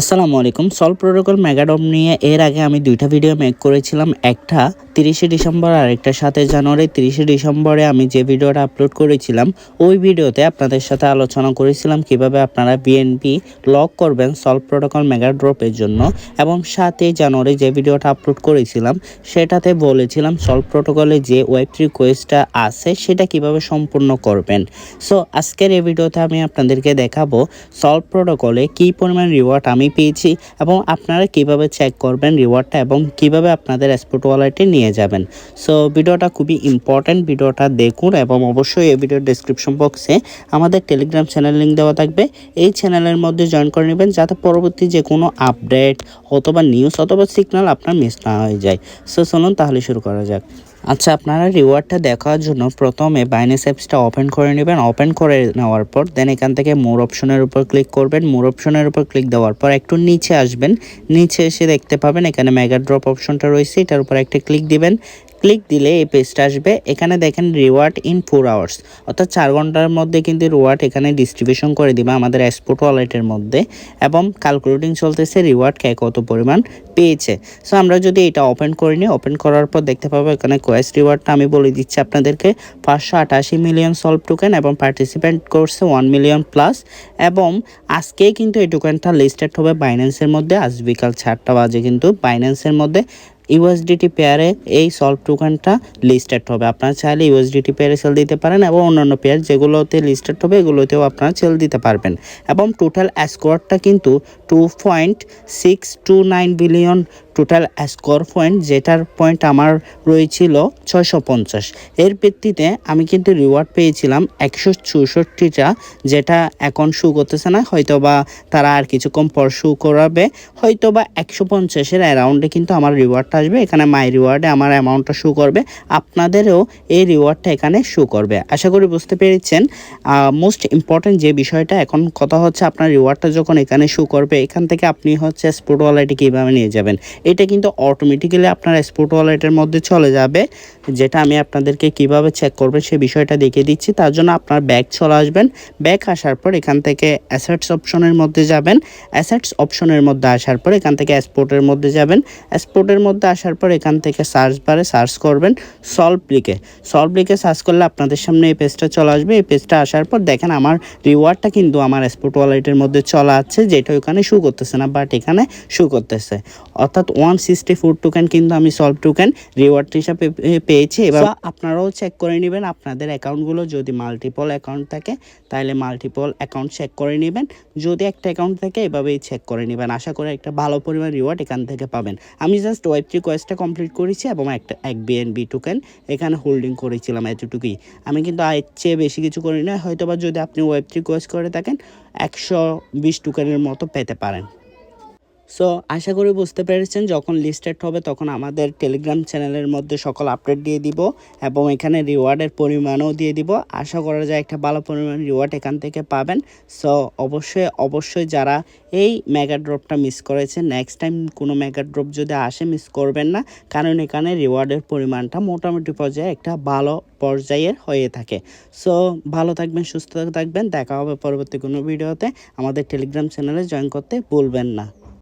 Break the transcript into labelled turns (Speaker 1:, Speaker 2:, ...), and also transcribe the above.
Speaker 1: আসসালামু আলাইকুম। সল প্রোটোকল মেগাডম নিয়ে এর আগে আমি দুইটা ভিডিও মেক করেছিলাম। একটা তিরিশে ডিসেম্বর আর একটা সাথে জানুয়ারি। তিরিশে ডিসেম্বরে আমি যে ভিডিওটা আপলোড করেছিলাম, ওই ভিডিওতে আপনাদের সাথে আলোচনা করেছিলাম কীভাবে আপনারা বিএনপি লক করবেন সল প্রোটোকল মেগা ড্রপের জন্য। এবং সাতই জানুয়ারি যে ভিডিওটা আপলোড করেছিলাম, সেটাতে বলেছিলাম সল প্রোটোকলে যে ওয়েব রিকোয়েস্টটা আছে, সেটা কীভাবে সম্পূর্ণ করবেন। সো আজকের এই ভিডিওতে আমি আপনাদেরকে দেখাবো সলভ প্রোটোকলে কী পরিমাণ রিওয়ার্ড আমি পেয়েছি এবং আপনারা কীভাবে চেক করবেন রিওয়ার্ডটা এবং কীভাবে আপনাদের স্পোর্ট ওয়ালেটে নিয়ে যাবেন। সো ভিডিওটা খুবই ইম্পর্ট্যান্ট ভিডিওটা দেখুন এবং অবশ্যই এই ভিডিওর ডিসক্রিপশন বক্সে আমাদের টেলিগ্রাম চ্যানেল লিঙ্ক দেওয়া থাকবে। এই চ্যানেলের মধ্যে জয়েন করে নেবেন যাতে পরবর্তী যে কোনো আপডেট অথবা নিউজ অথবা সিগন্যাল আপনার মিস না হয়ে যায়। সো চলুন তাহলে শুরু করা যাক। আচ্ছা আপনারা রিওয়ার্ডটা দেখার জন্য প্রথমে বাইনেস অ্যাপসটা ওপেন করে নেবেন। ওপেন করে নেওয়ার পর দেন এখান থেকে মোর অপশনের উপর ক্লিক করবেন। মোর অপশনের উপর ক্লিক দেওয়ার পর একটু নিচে আসবেন। নিচে এসে দেখতে পাবেন এখানে মেগা ড্রপ অপশনটা রয়েছে। এটার উপর একটা ক্লিক দিবেন। ক্লিক দিলে এই পেজটা আসবে। এখানে দেখেন রিওয়ার্ড ইন ফোর আওয়ার্স অর্থাৎ চার ঘণ্টার মধ্যে কিন্তু রিওয়ার্ড এখানে ডিস্ট্রিবিউশন করে দিবে আমাদের এক্সপোর্ট ওয়ালেটের মধ্যে এবং ক্যালকুলেটিং চলতেছে রিওয়ার্ড কে কত পরিমাণ পেয়েছে। সো আমরা যদি এটা ওপেন করে নিই ওপেন করার পর দেখতে পাবো এখানে কোয়েস্ট রিওয়ার্ডটা আমি বলে দিচ্ছি আপনাদেরকে। পাঁচশো আটাশি মিলিয়ন সলভ টোকেন এবং পার্টিসিপেন্ট করছে ওয়ান মিলিয়ন প্লাস এবং আজকে কিন্তু এই টোকেনটা লিস্টেড হবে বাইন্যান্সের মধ্যে। আজ বিকাল চারটা বাজে কিন্তু বাইন্যান্সের মধ্যে। ইউএসডিটি পেয়ারে এই সলভ টোকেনটা লিস্টেড হবে। আপনারা চাইলে ইউএসডিটি পেয়ারে সেল দিতে পারেন এবং অন্যান্য পেয়ার যেগুলোতে লিস্টেড হবে, এগুলোতেও আপনারা সেল দিতে পারবেন। এবং টোটাল স্কোয়ারটা কিন্তু two point six two nine billion total score point যেটার পয়েন্ট আমার রয়েছিল ছয়শো পঞ্চাশ। এর ভিত্তিতে আমি কিন্তু রিওয়ার্ড পেয়েছিলাম একশো চৌষট্টিটা, যেটা এখন শু করতেছে না হয়তো বা তারা আর কিছুক্ষণ পর শু করাবে। হয়তো বা একশো পঞ্চাশের অ্যারাউন্ডে কিন্তু আমার রিওয়ার্ডটা আসবে, এখানে মাই রিওয়ার্ডে আমার অ্যামাউন্টটা শু করবে, আপনাদেরও এই রিওয়ার্ডটা এখানে শু করবে। আশা করি বুঝতে পেরেছেন। মোস্ট ইম্পর্টেন্ট যে বিষয়টা, এখন কথা হচ্ছে আপনার রিওয়ার্ডটা যখন এখানে শু করবে, এখান থেকে আপনি হচ্ছে স্পোর্ট ওয়ালেটে কীভাবে নিয়ে যাবেন। এটা কিন্তু অটোমেটিক্যালি আপনার স্পোর্ট ওয়ালেটের মধ্যে চলে যাবে। যেটা আমি আপনাদেরকে কীভাবে চেক করবেন সে বিষয়টা দেখিয়ে দিচ্ছি। তার জন্য আপনার ব্যাগ চলে আসবেন। ব্যাগ আসার পর এখান থেকে অ্যাসেটস অপশনের মধ্যে যাবেন। অ্যাসেটস অপশনের মধ্যে আসার পর এখান থেকে স্পোর্টের মধ্যে যাবেন। স্পোর্টের মধ্যে আসার পর এখান থেকে সার্চ বারে সার্চ করবেন সলভ লিখে সলভ লিখে সার্চ করলে আপনাদের সামনে এই পেজটা চলে আসবে। এই পেজটা আসার পর দেখেন আমার রিওয়ার্ডটা কিন্তু আমার স্পোর্ট ওয়ালেটের মধ্যে চলে আছে যেটা ওখানে শু করতেছে না বাট এখানে শু করতেছে। অর্থাৎ ওয়ান সিক্সটি ফোর টোকেন কিন্তু আমি সলভ টোকেন রিওয়ার্ড হিসাবে পেয়েছি। এবার আপনারাও চেক করে নেবেন আপনাদের অ্যাকাউন্টগুলো যদি মাল্টিপল অ্যাকাউন্ট থাকে তাহলে মাল্টিপল অ্যাকাউন্ট চেক করে নেবেন। যদি একটা অ্যাকাউন্ট থাকে এভাবেই চেক করে নেবেন। আশা করি একটা ভালো পরিমাণ রিওয়ার্ড এখান থেকে পাবেন। আমি জাস্ট ওয়েব রিকোয়েস্টটা কমপ্লিট করেছি এবং একটা এক বিএনবি টোকেন এখানে হোল্ডিং করেছিলাম এতটুকুই। আমি কিন্তু এর চেয়ে বেশি কিছু করি না হয়তো বা যদি আপনি ওয়েব রিকোয়েস্ট করে থাকেন একশো বিশ টোকেনের মতো পেতে পারেন। সো আশা করি বুঝতে পেরেছেন, যখন লিস্টেড হবে তখন আমাদের টেলিগ্রাম চ্যানেলের মধ্যে সকল আপডেট দিয়ে দিব এবং এখানে রিওয়ার্ডের পরিমাণও দিয়ে দিব। আশা করা যায় একটা ভালো পরিমাণ রিওয়ার্ড এখান থেকে পাবেন। সো অবশ্যই অবশ্যই যারা এই মেগা ড্রপটা মিস করেছে নেক্সট টাইম কোনো মেগা ড্রপ যদি আসে মিস করবেন না। কারণ এখানে রিওয়ার্ডের পরিমাণটা মোটামুটি পর্যায়ে একটা ভালো পর্যায়ের হয়ে থাকে। সো ভালো থাকবেন, সুস্থ থাকবেন। দেখা হবে পরবর্তী কোনো ভিডিওতে আমাদের টেলিগ্রাম চ্যানেলে জয়েন করতে ভুলবেন না।